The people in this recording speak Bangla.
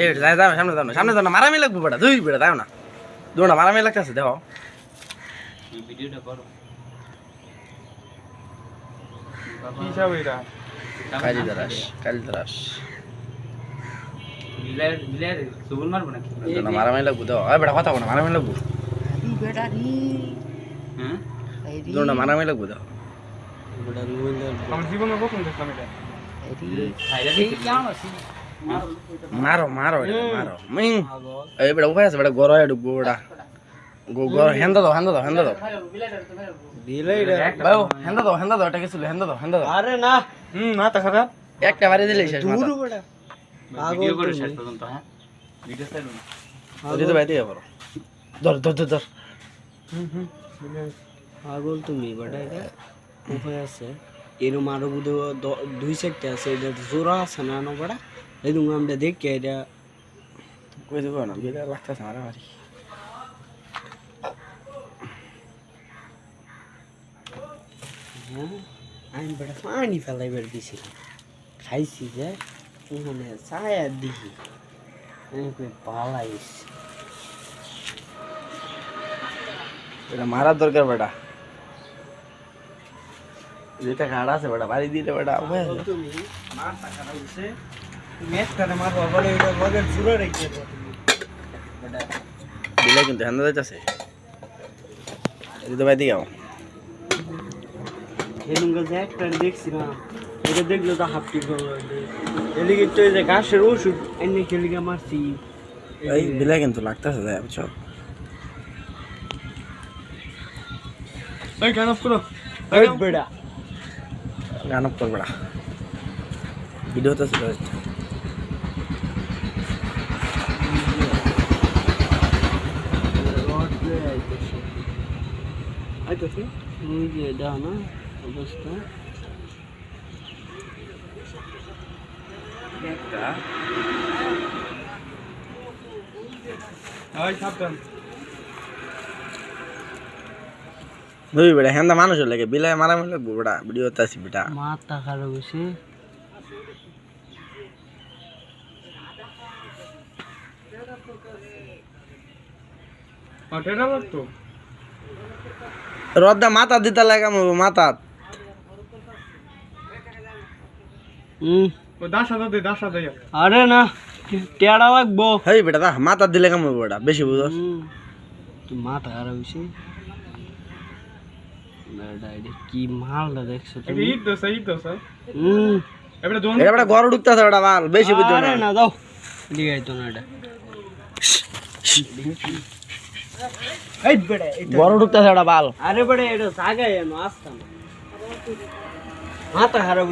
এই যাও সামনে যাও না সামনে যাও না মারামি লাগবো বেটা দুই বেটা যাও না। দুটা মারামি লাগতেছে দেখো। ভিডিওটা করো কি এটা মারবো নাকি মারামি লাগবো দেখো। এই বেটা কথা বলো মারামি লাগবো? হ্যাঁ দুটা মারামি লাগবো দেখো। আমার জীবনে প্রথম দেখলাম এটা? খাইলা দেখি কেমন আছে মারো মারো মারো। মিং। এই বেটা উপায় আছে বেটা গরো ঢুকবো বেটা। গো হেন্দা দাও হেন্দা দাও হেন্দা দাও। বাউ হেন্দা দাও হেন্দা দাও এটা কিছু হেন্দা দাও হেন্দা দাও। আরে না। হুম মাথা খারাপ একটা বাড়ি দিলেই শেষ মাথা। দূর বেটা। ভিডিও করে শেষ পর্যন্ত হ্যাঁ? ভিডিও না ওই তো বাইতে যাব ধর ধর ধর ধর। পাগল তুমি বেটা এটা উপায় আছে। এরম আরও বুধ দুই সেক্টর আছে এটা জোড়া আছে না না বেটা? এই তুমি আমরা দেখি এটা কই দেবো না বিয়ে লাগতেছে মারামারি হ্যাঁ আমি বেটা পানি ফেলাইবার দিছিলাম খাইছি যে ওখানে ছায়া দিহি আমি কই পালাইছি এটা মারার দরকার বেটা যেটা খাড়া আছে বেটা বাড়ি দিলে বেটা উপায় আছে তুমি মার টাকা দিছে দিলে কিন্তু হেন্দা যাইতেছে। এটা দেখলে তো হাফ টিপ এদিকে তো যে ঘাসের ওষুধ এনে খেলিকে মারছি। এই বিলে কিন্তু লাগতেছে যায় বুঝছ? এই কেন অফ করো। বেড়া। গান অফ কর তো ছিল আইতেছে ওই যে এটা না অবস্থা দুই হেন্দা মানুষ লাগে বিলে মারামারি লাগবো বেটা ভিডিও তো আছে বেটা মাথা খারাপ হয়েছে ওটা লাগতো রদ্দা মাথা দিতে লাগাম মাথা। আরে না টেড়া লাগবো। হেই বেটা দা মাথা দিলে কাম বেটা? বেশি বুঝো। মাথা বেটা এটা কি মালটা দেখছ এটা তুমি ঈদ দোসা ঈদ দোসা হুম এবারে দোন। এটা বেটা ঘর ঢুকতেছে বেটা বাল বেশি বুঝো আরে না না দাও ঠিক তো না এটা ঘর ঢুকতেছে বেটা বাল। আরে বেড়ে এটা সাগায় আসতাম মাথা খারাপ